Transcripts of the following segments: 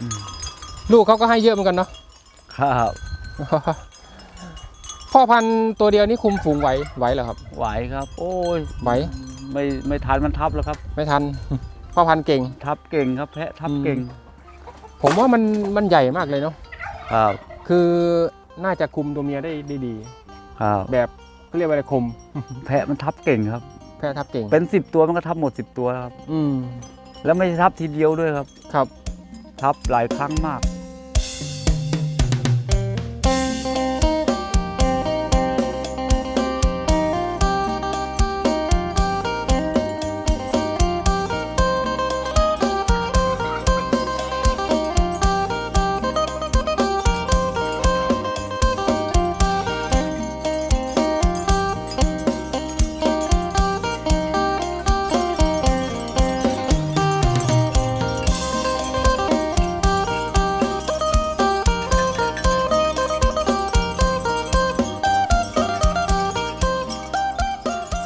อืมลูกเขาก็ให้เยอะเหมือนกันเนาะครับพ่อพันธุ์ตัวเดียวนี่คุมฝูงไหวไหวเหรอครับ ไหวครับ โอ้ยไหวไม่ไม่ทันมันทับแล้วครับ ไม่ทันพ่อพันธุ์เก่ง ทับเก่งครับ แพะทับอืมเก่ง ผมว่ามันมันใหญ่มากเลยเนาะครับ คือน่าจะคุมตัวเมียได้ได้ดีครับแบบเขาเรียกว่าอะไรคุมแพะมันทับเก่งครับ แพร่ทับเก่ง เป็นสิบตัวมันก็ทับหมดสิบตัวครับ อืมแล้วไม่ใช่ทับทีเดียวด้วยครับ ครับ ทับหลายครั้งมาก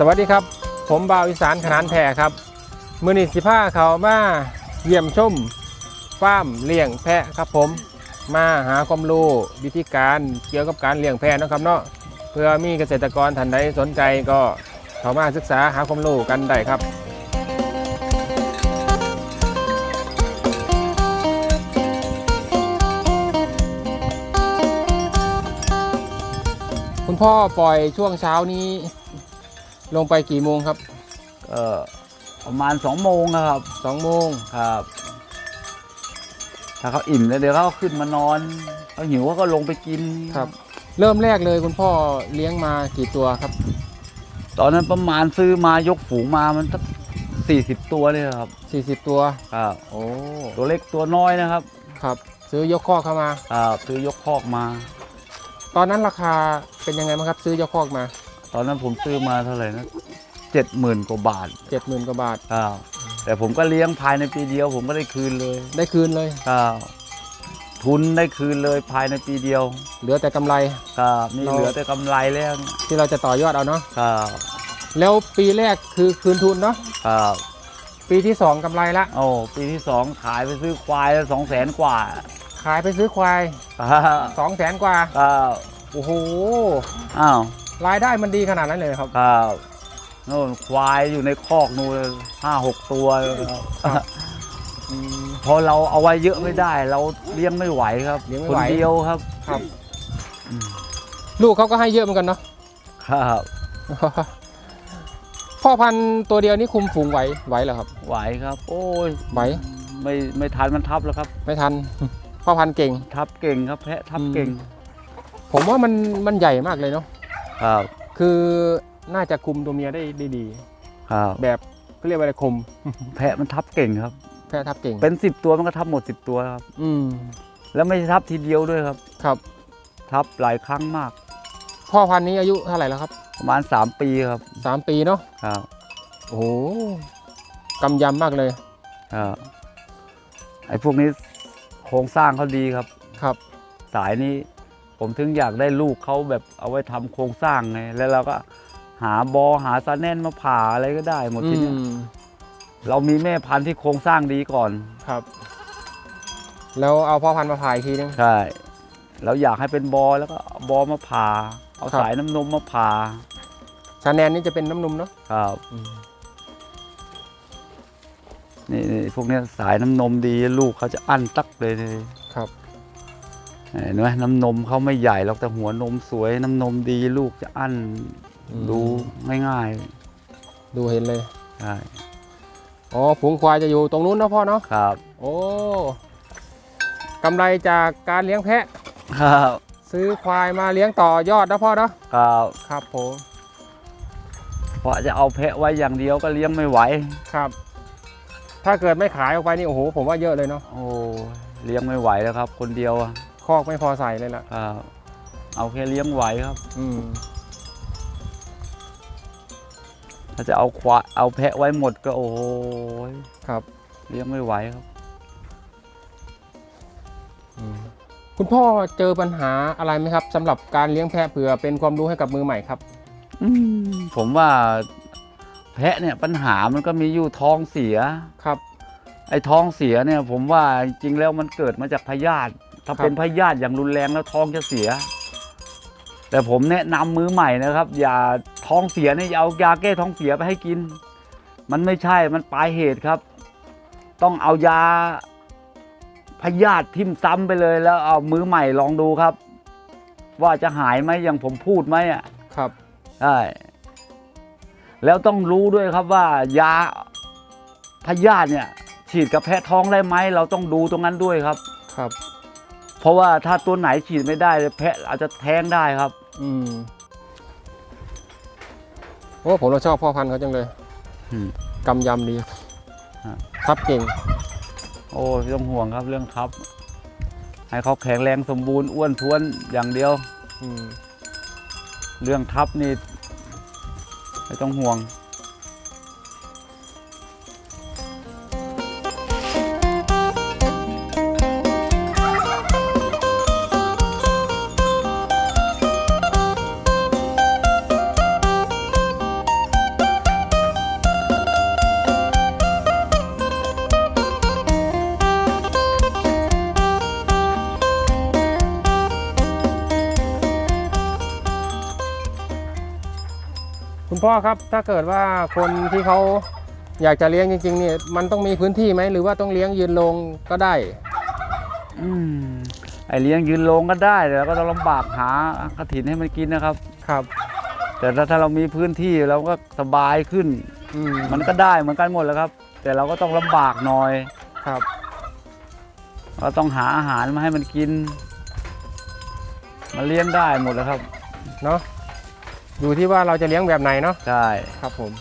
สวัสดีครับ ผมบ่าวอีสานขนานแพรครับมือนิสิผ้าเขามาเยี่ยมชมฟาร์มเลี้ยงแพะครับ ผมมาหาความรู้วิธีการเกี่ยวกับการเลี้ยงแพะนะครับเนาะเพื่อมีเกษตรกรท่านใดสนใจก็เขามาศึกษาหาความรู้กันได้ครับคุณพ่อปล่อยช่วงเช้านี้ ลงไปกี่โมงครับเออประมาณสองโมงนะครับสองโมงครับ ถ้าเขาอิ่มแล้วเดี๋ยวเขาขึ้นมานอนเขาหิวเขาก็ลงไปกินครับ เริ่มแรกเลยคุณพ่อเลี้ยงมากี่ตัวครับ ตอนนั้นประมาณซื้อมายกฝูงมามันสักสี่สิบตัวเลยครับ40ตัวครับโอ้ตัวเล็กตัวน้อยนะครับ ครับ ซื้อยกข้อกเข้ามาครับซื้อยกคอกมา ตอนนั้นราคาเป็นยังไงบ้างครับ ซื้อยกข้อกมา ตอนนั้นผมซื้อมาเท่าไหร่นะเจ็ดหมื่นกว่าบาท70,000กว่าบาทครับแต่ผมก็เลี้ยงภายในปีเดียว ผมก็ได้คืนเลยได้คืนเลยครับทุนได้คืนเลยภายในปีเดียว เหลือแต่กำไรครับนี่เราเหลือแต่กำไรแล้วเนี่ยที่เราจะต่อยอดเอาเนาะครับแล้วปีแรกคือคืนทุนเนาะครับปีที่2กำไรละโอ้ปีที่สองขายไปซื้อควายแล้วสองแสนกว่า ขายไปซื้อควายครับ2 0 0แสนกว่าครับโอ้โหอ้าว รายได้มันดีขนาดนั้นเลยเหรอครับครับโน่นควายอยู่ในคอกนู่นห้าหกตัวเลยครับอืม พอเราเอาไว้เยอะไม่ได้ เราเลี้ยงไม่ไหวครับเลี้ยงไม่คนไหวเดียวครับครับ อืมลูกเขาก็ให้เยอะเหมือนกันเนาะ ครับพ่อพันธุ์ตัวเดียวนี่คุมฝูงไหวไหวเหรอครับ ไหวครับ โอ้ยไหว ไม่ไม่ทันมันทับแล้วครับ ไม่ทัน พ่อพันธุ์เก่ง ทับเก่งครับ แพะทับอืมเก่ง ผมว่ามันมันใหญ่มากเลยเนาะ ครับคือน่าจะคุมตัวเมียได้ได้ดี ครับแบบเขาเรียกว่าอะไรคุมแพะมันทับเก่งครับ แพร่ทับเก่งเป็นสิบตัวมันก็ทับหมดสิบตัวครับ อืมแล้วไม่ใช่ทับทีเดียวด้วยครับ ครับ ทับหลายครั้งมาก พ่อพันธุ์นี้อายุเท่าไหร่แล้วครับ ประมาณสามปีครับสามปีเนาะครับโอ้โหกำยำมากเลยครับไอ้พวกนี้โครงสร้างเขาดีครับ ครับ สายนี้ ผมถึงอยากได้ลูกเขาแบบเอาไว้ทำโครงสร้างไงแล้วเราก็หาบอหาซาแนนมาผ่าอะไรก็ได้หมดอืทีเนี้ยมเรามีแม่พันธุ์ที่โครงสร้างดีก่อนครับ แล้วเอาพ่อพันธุ์มาผ่าอีกทีนึงใช่เราอยากให้เป็นบอแล้วก็เอาบอมาผ่าเอาครับสายน้ำนมมาผ่าชาแนนนี่จะเป็นน้ำนมเนาะครับนี่นี่พวกเนี้ยสายน้ำนมดีลูกเขาจะอั้นตักเลยนี่ครับ เห็นไหมน้ำนมเขาไม่ใหญ่หรอกแต่หัวนมสวย น้ำนมดีลูกจะอั้นอืม ดูง่ายดูเห็นเลย ๆใช่อ๋อฝูงควายจะอยู่ตรงนู้นเนาะพ่อเนาะ ครับโอ้กำไรจากการเลี้ยงแพะ ครับซื้อควายมาเลี้ยงต่อยอดนะพ่อเนาะ ครับครับผมเพราะจะเอาแพะไว้อย่างเดียวก็เลี้ยงไม่ไหว ครับ ถ้าเกิดไม่ขายออกไปนี่โอ้โหผมว่าเยอะเลยเนาะ โอ้เลี้ยงไม่ไหวแล้วครับ คนเดียวอะ คอกไม่พอใส่เลยล่ะครับเอาแค่เลี้ยงไหวครับ อืมถ้าจะเอาควายเอาแพะไว้หมดก็โอ้ยครับเลี้ยงไม่ไหวครับ อืมคุณพ่อเจอปัญหาอะไรไหมครับสำหรับการเลี้ยงแพะเผื่อเป็นความรู้ให้กับมือใหม่ครับ อืมผมว่าแพะเนี่ยปัญหามันก็มีอยู่ท้องเสีย ครับ ไอ้ท้องเสียเนี่ย ผมว่าจริงๆแล้วมันเกิดมาจากพยาธิ ถ้าครับเป็นพยาธิอย่างรุนแรงแล้วท้องจะเสีย แต่ผมแนะนำมือใหม่นะครับ อย่าท้องเสียเนี่ยอย่าเอายาแก้ท้องเสียไปให้กิน มันไม่ใช่มันปลายเหตุครับ ต้องเอายาพยาธิทิ่มซ้ำไปเลยแล้วเอามือใหม่ลองดูครับ ว่าจะหายไหมอย่างผมพูดไหมอะครับใช่แล้วต้องรู้ด้วยครับว่ายาพยาธิเนี่ย ฉีดกับแพะท้องได้ไหมเราต้องดูตรงนั้นด้วยครับครับ เพราะว่าถ้าตัวไหนฉีดไม่ได้แพะอาจจะแท้งได้ครับ อืมโอ้ผมเราชอบพ่อพันธุ์เขาจังเลยอืมกำยำดีฮะ ทับเก่ง โอ้ไม่ต้องห่วงครับเรื่องทับ ให้เขาแข็งแรงสมบูรณ์อ้วนท้วนอย่างเดียว อืมเรื่องทับนี่ไม่ต้องห่วง พ่อครับถ้าเกิดว่าคนที่เขาอยากจะเลี้ยงจริงๆเนี่ยมันต้องมีพื้นที่ไหมหรือว่าต้องเลี้ยงยืนลงก็ได้ อืมไอเลี้ยงยืนลงก็ได้แต่เราก็ต้องลำบากหากระถินให้มันกินนะครับ ครับ แต่ถ้าถ้าเรามีพื้นที่เราก็สบายขึ้น อืมมันก็ได้เหมือนกันหมดแล้วครับ แต่เราก็ต้องลำบากหน่อย ครับ เราต้องหาอาหารมาให้มันกินมาเลี้ยงได้หมดแล้วครับ เนาะ อยู่ที่ว่าเราจะเลี้ยงแบบไหนเนาะใช่ครับผม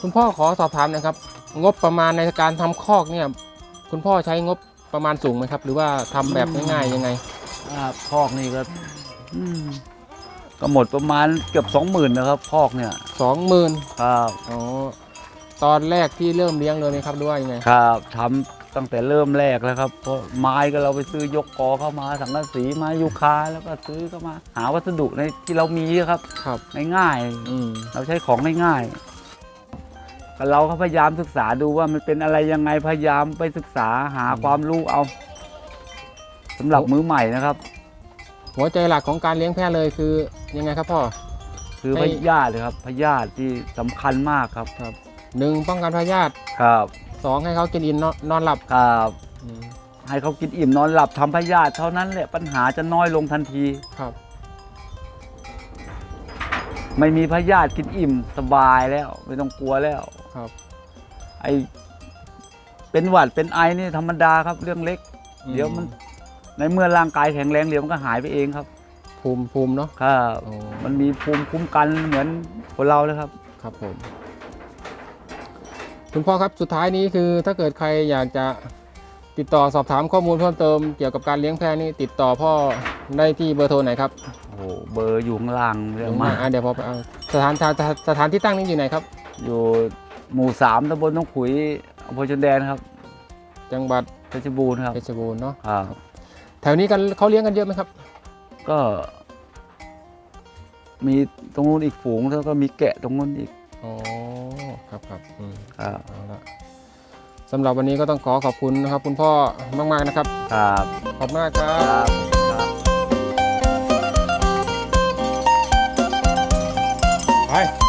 คุณพ่อขอสอบถามหนะครับ งบประมาณในการทำคอกเนี่ย คุณพ่อใช้งบประมาณสูงไหมครับ หรือว่าทำแบบง่ายๆยังไง อ่าพอกนี่ก็อืม ก็หมดประมาณเกือบสองหมื่นนะครับพอกเนี่ยสองหมื่นครับอ๋อตอนแรกที่เริ่มเลี้ยงเลยไหมครับหรือว่ายังไงครับทำตั้งแต่เริ่มแรกแล้วครับเพราะไม้ก็เราไปซื้อยกกอเข้ามาสังกะสีไม้ยูคาแล้วก็ซื้อเข้ามา หาวัสดุในที่เรามีครับครับง่ายอืมๆเราใช้ของง่ายๆก็เราก็พยายามศึกษาดูว่ามันเป็นอะไรยังไงพยายามไปศึกษาหาความรู้เอาสำหรับมือใหม่นะครับ หัวใจหลักของการเลี้ยงแพะเลยคือ ยังไงครับพ่อ คือให้พยาธิเลยครับพยาธิที่สำคัญมากครับหนึ่งป้องกันพยาธิครับสองให้เขากินอิ่มนอนนอนหลับครับอืมให้เขากินอิ่มนอนหลับทำพยาธิเท่านั้นแหละปัญหาจะน้อยลงทันที ครับ ไม่มีพยาธิกินอิ่มสบายแล้ว ไม่ต้องกลัวแล้วครับ ไอเป็นหวัดเป็นไอนี่ธรรมดาครับเรื่องเล็กอืเดี๋ยวมัน ในเมื่อร่างกายแข็งแรงเดี๋ยวมันก็หายไปเองครับ ภูมิภูมิเนาะครับโอ้มันมีภูมิคุ้มกันเหมือนคนเราเลยครับ ครับผม คุณพ่อครับสุดท้ายนี้คือถ้าเกิดใครอยากจะติดต่อสอบถามข้อมูลเพิ่มเติมเกี่ยวกับการเลี้ยงแพะนี่ติดต่อพ่อได้ที่เบอร์โทรไหนครับโอ้โหเบอร์อยู่ข้างล่างเรื่องมาก อะเดี๋ยวพอไปเอาสถานสถานสถานที่ตั้งนี่อยู่ไหนครับ อยู่หมู่สามตำบลต้องขุยอำเภอชนแดนครับจังหวัดเพชรบูรณ์ครับเพชรบูรณ์เนาะครับ แถวนี้กันเขาเลี้ยงกันเยอะไหมครับ ก็ มีตรงนู้นอีกฝูงแล้วก็มีแกะตรงนู้นอีกอ๋อครับครับอืมครับเอาละสำหรับวันนี้ก็ต้องขอขอบคุณนะครับ คุณพ่อมาก ๆนะครับ ครับขอบคุณมากครับ ครับครับไปไป